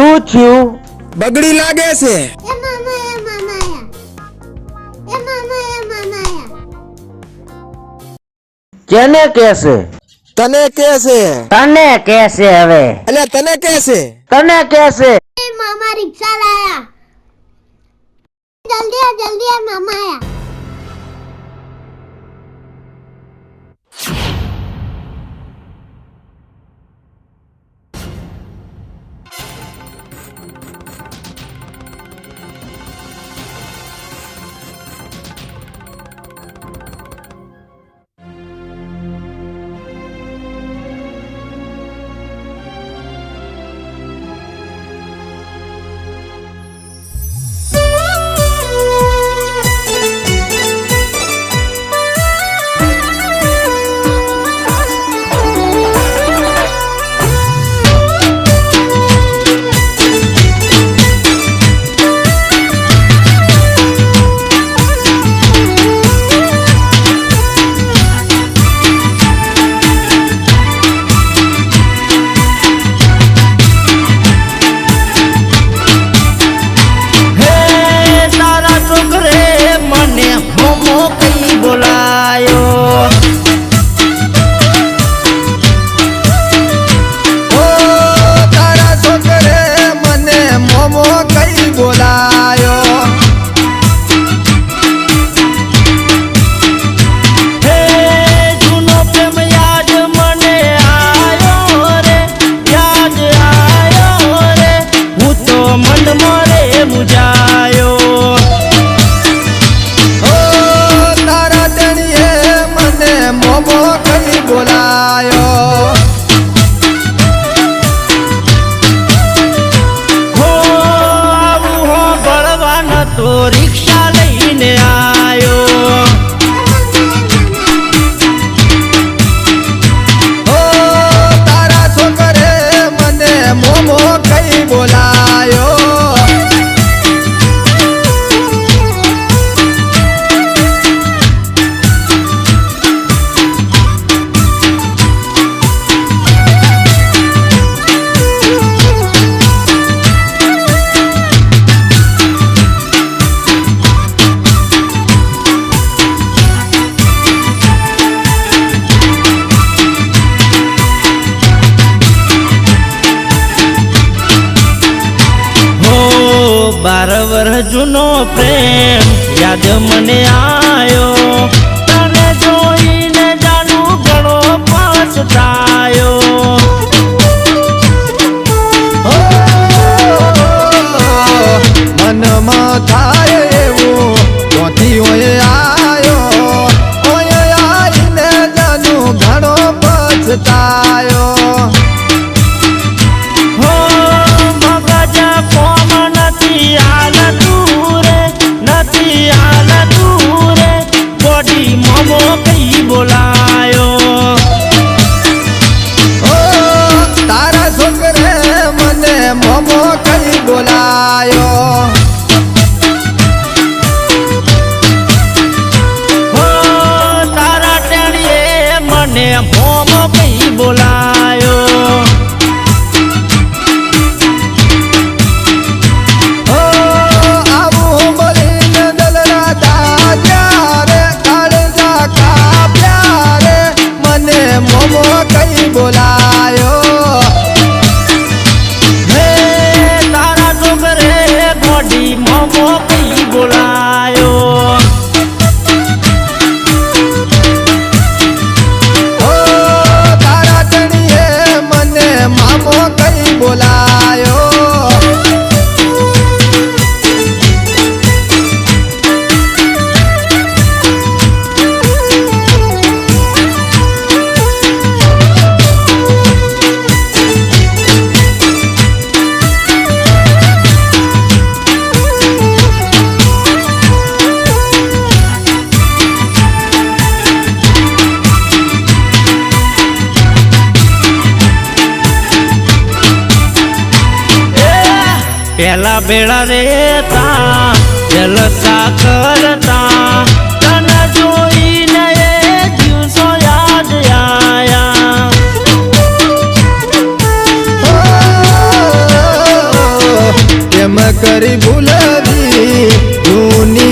શું થયું? બગડી લાગે છે. એ મામા એ મામાયા એ. મામા એ મામાયા કેને કેસે તને કેસે તને કેસે હવે. એટલે તને કેસે છે તને કેસે મામા રિક્ષા લાયા. જલ્દી આ જલ્દી આ મામા આયા অটো রিক্সা વર્ષ જૂનો પ્રેમ યાદ મને આયો. તને જોઈને જાનું ઘણો પછતાયો મનમાં થાય એવું ક્યાંથી ઓય આયો? ઓય આઈને જાનું ઘણો પછતાયો મને મોમ કઈ બોલાયો. પેલા બેડા રેતા જલસા કરતા તને જોઈને એ દિવસો યાદ આયા. કરી ભૂલવી જૂની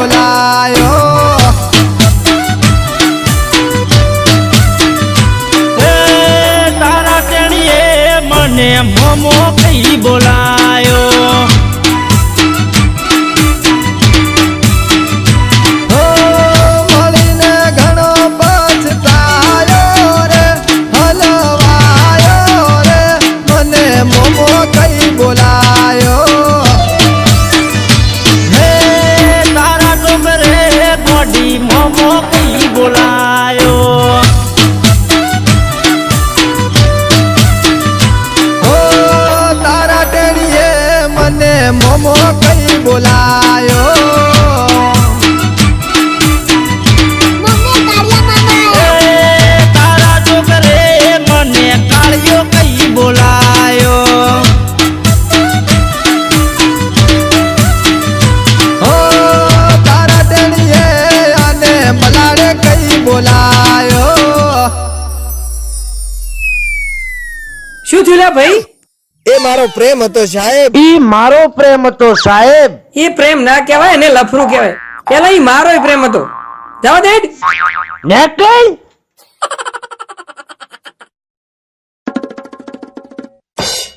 બોલાયો. તારા તેણીએ મને મમો કઈ બોલાયો કઈ બોલાયો. તારા છોકરે મને કાળિયો કઈ બોલાયો. હો તારા ટેણીએ અને મલાડે કઈ બોલાયો. શું થયું ભાઈ? એ મારો પ્રેમ હતો સાહેબ. ઈ મારો પ્રેમ હતો સાહેબ. એ પ્રેમ ના કહેવાય એને લફરું કહેવાય. પેલા ઈ મારો પ્રેમ હતો. જવા દે. ને કઈ